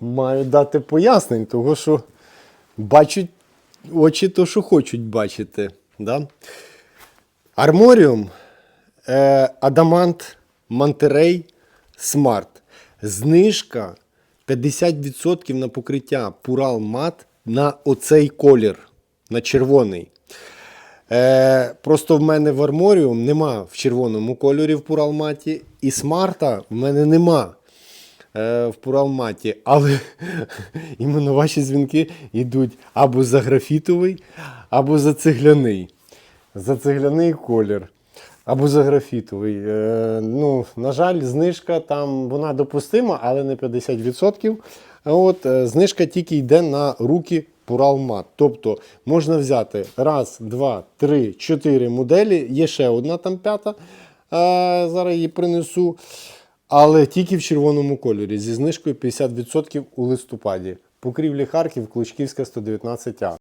маю дати пояснень, того що бачать очі то, що хочуть бачити. Да? Арморіум, е, Адамант, Мантерей, Смарт. Знижка 50% на покриття Пурал Мат на оцей колір, на червоний. Е, просто в мене в Арморіум нема в червоному кольорі в Пуралматі, і смарта в мене нема в Пуралматі. Але іменно ваші дзвінки йдуть або за графітовий, або за цегляний. За цегляний колір. Або за графітовий. Е, ну, на жаль, знижка там вона допустима, але не 50%. От, е, знижка тільки йде на руки Пуралмат. Тобто можна взяти раз, два, три, чотири моделі. Є ще одна там п'ята. Е, зараз її принесу. Але тільки в червоному кольорі зі знижкою 50% у листопаді. Покрівлі Харків, Клучківська 119А.